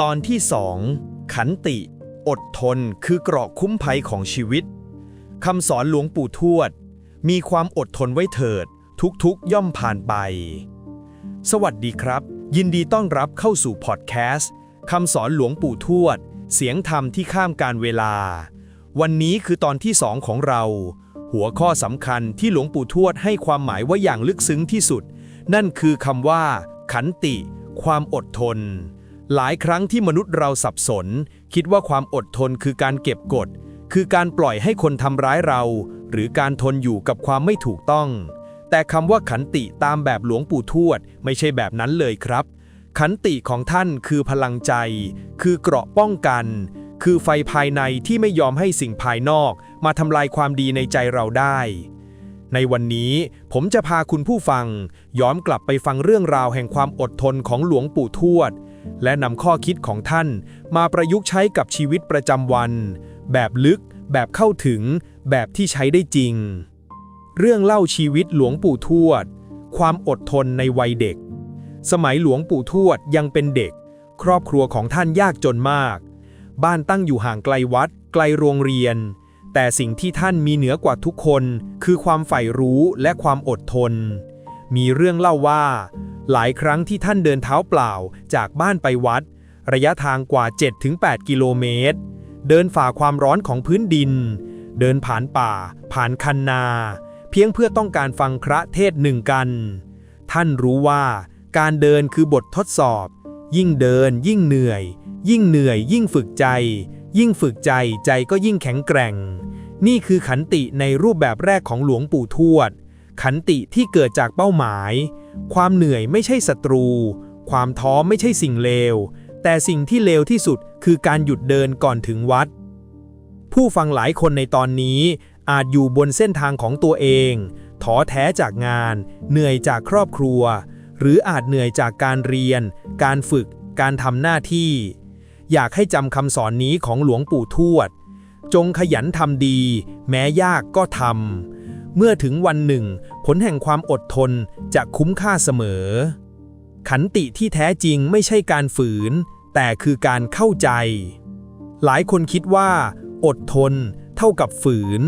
ตอนที่สองขันติ อดทนคือเกราะคุ้มภัยของชีวิตคำสอนหลวงปู่ทวด มีความอดทนไว้เถิด ทุกๆย่อมผ่านไป สวัสดีครับ ยินดีต้อนรับเข้าสู่พอดแคสต์คำสอนหลวงปู่ทวด เสียงธรรมที่ข้ามการเวลา วันนี้คือตอนที่สองของเรา หัวข้อสำคัญที่หลวงปู่ทวดให้ความหมายว่าอย่างลึกซึ้งที่สุด นั่นคือคำว่า ขันติ ความอดทน หลายครั้งที่มนุษย์เราสับสน คิดว่าความอดทนคือการเก็บกด คือการปล่อยให้คนทำร้ายเรา หรือการทนอยู่กับความไม่ถูกต้อง แต่คำว่าขันติตามแบบหลวงปู่ทวด ไม่ใช่แบบนั้นเลยครับ ขันติของท่านคือพลังใจ คือเกราะป้องกัน คือไฟภายในที่ไม่ยอมให้สิ่งภายนอก มาทำลายความดีในใจเราได้ในวันนี้ผมจะพาคุณผู้ฟัง ย้อนกลับไปฟังเรื่องราวแห่งความอดทนของหลวงปู่ทวด และนำข้อคิดของท่านมาประยุกต์ใช้กับชีวิตประจำวัน แบบลึก แบบเข้าถึง แบบที่ใช้ได้จริง เรื่องเล่าชีวิตหลวงปู่ทวด ความอดทนในวัยเด็ก สมัยหลวงปู่ทวดยังเป็นเด็ก ครอบครัวของท่านยากจนมาก บ้านตั้งอยู่ห่างไกลวัด ไกลโรงเรียน แต่สิ่งที่ท่านมีเหนือกว่าทุกคน คือความใฝ่รู้และความอดทน มีเรื่องเล่าว่า หลายครั้งที่ท่านเดินเท้าเปล่าจากบ้านไปวัด ระยะทางกว่า 7-8 กิโลเมตร เดินฝ่าความร้อนของพื้นดิน เดินผ่านป่า ผ่านคันนา เพียงเพื่อต้องการฟังพระเทศหนึ่งกัน ท่านรู้ว่าการเดินคือบททดสอบ ยิ่งเดินยิ่งเหนื่อย ยิ่งเหนื่อยยิ่งฝึกใจ ยิ่งฝึกใจใจก็ยิ่งแข็งแกร่ง นี่คือขันติในรูปแบบแรกของหลวงปู่ทวด ขันติที่เกิดจากเป้าหมาย ความเหนื่อยไม่ใช่ศัตรู ความท้อไม่ใช่สิ่งเลว แต่สิ่งที่เลวที่สุดคือการหยุดเดินก่อนถึงวัด ผู้ฟังหลายคนในตอนนี้อาจอยู่บนเส้นทางของตัวเองท้อแท้จากงาน เหนื่อยจากครอบครัว หรืออาจเหนื่อยจากการเรียน การฝึก การทำหน้าที่ อยากให้จำคำสอนนี้ของหลวงปู่ทวด จงขยันทำดี แม้ยากก็ทำ เมื่อถึงวันหนึ่ง ผลแห่งความอดทนจะคุ้มค่าเสมอ ขันติที่แท้จริงไม่ใช่การฝืน แต่คือการเข้าใจ หลายคนคิดว่า อดทน เท่ากับฝืน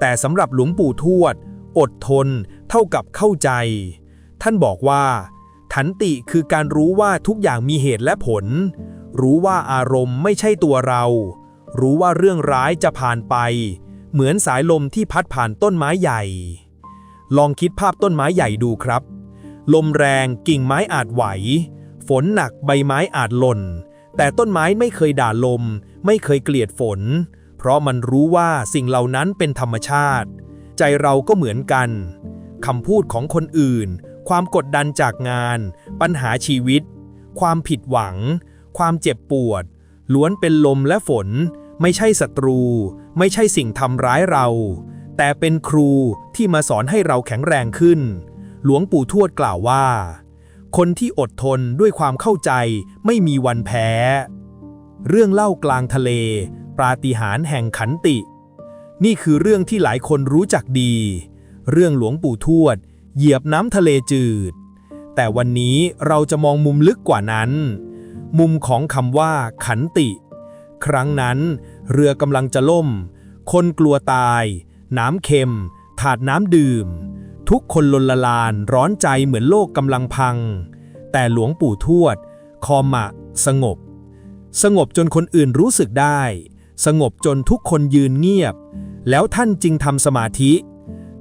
แต่สำหรับหลวงปู่ทวด อดทน เท่ากับเข้าใจ ท่านบอกว่าขันติคือการรู้ว่าทุกอย่างมีเหตุและผล รู้ว่าอารมณ์ไม่ใช่ตัวเรา รู้ว่าเรื่องร้ายจะผ่านไป เหมือนสายลมที่พัดผ่านต้นไม้ใหญ่ ลองคิดภาพต้นไม้ใหญ่ดูครับ ลมแรงกิ่งไม้อาจไหว ฝนหนักใบไม้อาจหล่น แต่ต้นไม้ไม่เคยด่าลม ไม่เคยเกลียดฝน เพราะมันรู้ว่าสิ่งเหล่านั้นเป็นธรรมชาติ ใจเราก็เหมือนกันคำพูดของคนอื่น ความกดดันจากงาน ปัญหาชีวิต ความผิดหวัง ความเจ็บปวด ล้วนเป็นลมและฝน ไม่ใช่ศัตรูไม่ใช่สิ่งทำร้ายเรา แต่เป็นครูที่มาสอนให้เราแข็งแรงขึ้น หลวงปู่ทวดกล่าวว่า คนที่อดทนด้วยความเข้าใจไม่มีวันแพ้ เรื่องเล่ากลางทะเลปาฏิหาริย์แห่งขันติ นี่คือเรื่องที่หลายคนรู้จักดี เรื่องหลวงปู่ทวด เหยียบน้ำทะเลจืด แต่วันนี้เราจะมองมุมลึกกว่านั้น มุมของคำว่าขันติ ครั้งนั้น เรือกำลังจะล่ม คนกลัวตาย น้ำเค็ม ถาดน้ำดื่ม ทุกคนลนละลานร้อนใจเหมือนโลกกำลังพัง แต่หลวงปู่ทวด คอมะ สงบ สงบจนคนอื่นรู้สึกได้ สงบจนทุกคนยืนเงียบ แล้วท่านจึงทำสมาธิ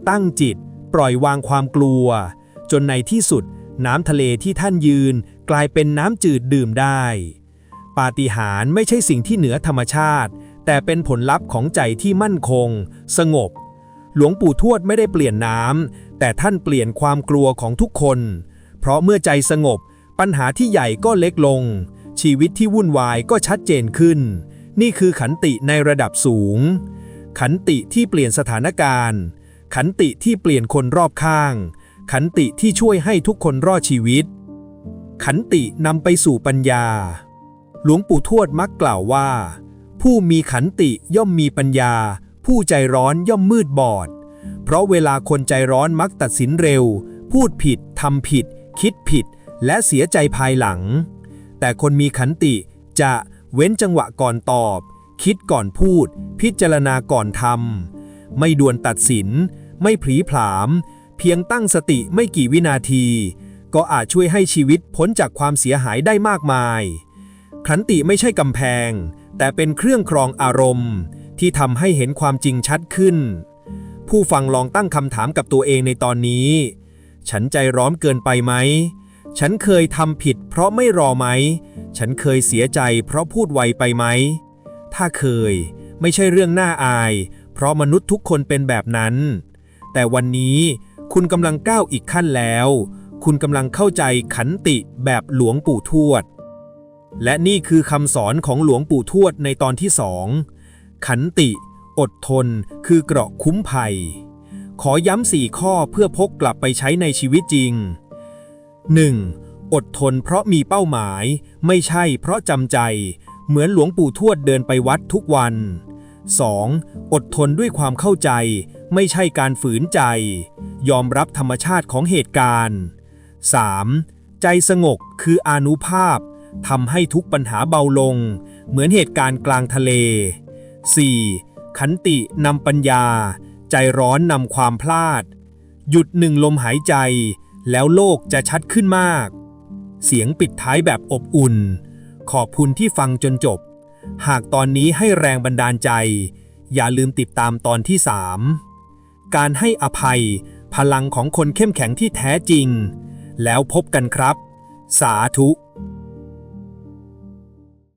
ตั้งจิตปล่อยวางความกลัว จนในที่สุดน้ำทะเลที่ท่านยืนกลายเป็นน้ำจืดดื่มได้ ปาฏิหาริย์ไม่ใช่สิ่งที่เหนือธรรมชาติ แต่เป็นผลลัพธ์ของใจที่มั่นคง สงบ หลวงปู่ทวดไม่ได้เปลี่ยนน้ำแต่ท่านเปลี่ยนความกลัวของทุกคน เพราะเมื่อใจสงบ ปัญหาที่ใหญ่ก็เล็กลง ชีวิตที่วุ่นวายก็ชัดเจนขึ้น นี่คือขันติในระดับสูง ขันติที่เปลี่ยนสถานการณ์ ขันติที่เปลี่ยนคนรอบข้าง ขันติที่ช่วยให้ทุกคนรอดชีวิต ขันตินำไปสู่ปัญญา หลวงปู่ทวดมักกล่าวว่า ผู้มีขันติย่อมมีปัญญา ผู้ใจร้อนย่อมมืดบอด เพราะเวลาคนใจร้อนมักตัดสินเร็ว พูดผิดทำผิด คิดผิด และเสียใจภายหลัง แต่คนมีขันติจะเว้นจังหวะก่อนตอบ คิดก่อนพูด พิจารณาก่อนทำไม่ด่วนตัดสิน ไม่ผีผาม เพียงตั้งสติไม่กี่วินาที ก็อาจช่วยให้ชีวิตพ้นจากความเสียหายได้มากมาย ขันติไม่ใช่กำแพง แต่เป็นเครื่องครองอารมณ์ ที่ทำให้เห็นความจริงชัดขึ้น ผู้ฟังลองตั้งคำถามกับตัวเองในตอนนี้ ฉันใจร้อนเกินไปไหม ฉันเคยทำผิดเพราะไม่รอไหม ฉันเคยเสียใจเพราะพูดไวไปไหม ถ้าเคย ไม่ใช่เรื่องน่าอาย เพราะมนุษย์ทุกคนเป็นแบบนั้น แต่วันนี้คุณกำลังก้าวอีกขั้นแล้ว คุณกำลังเข้าใจขันติแบบหลวงปู่ทวด และนี่คือคำสอนของหลวงปู่ทวดในตอนที่สอง ขันติ อดทน คือเกราะคุ้มภัย ขอย้ำสี่ข้อเพื่อพกกลับไปใช้ในชีวิตจริง 1. อดทนเพราะมีเป้าหมาย ไม่ใช่เพราะจำใจ เหมือนหลวงปู่ทวดเดินไปวัดทุกวัน 2. อดทนด้วยความเข้าใจ ไม่ใช่การฝืนใจ ยอมรับธรรมชาติของเหตุการณ์ 3. ใจสงบคืออนุภาพ ทำให้ทุกปัญหาเบาลง เหมือนเหตุการณ์กลางทะเล 4. ขันตินำปัญญา ใจร้อนนำความพลาด หยุดหนึ่งลมหายใจ แล้วโลกจะชัดขึ้นมาก เสียงปิดท้ายแบบอบอุ่น ขอบคุณที่ฟังจนจบ หากตอนนี้ให้แรงบันดาลใจ อย่าลืมติดตามตอนที่ 3 การให้อภัย พลังของคนเข้มแข็งที่แท้จริง แล้วพบกันครับ สาธุ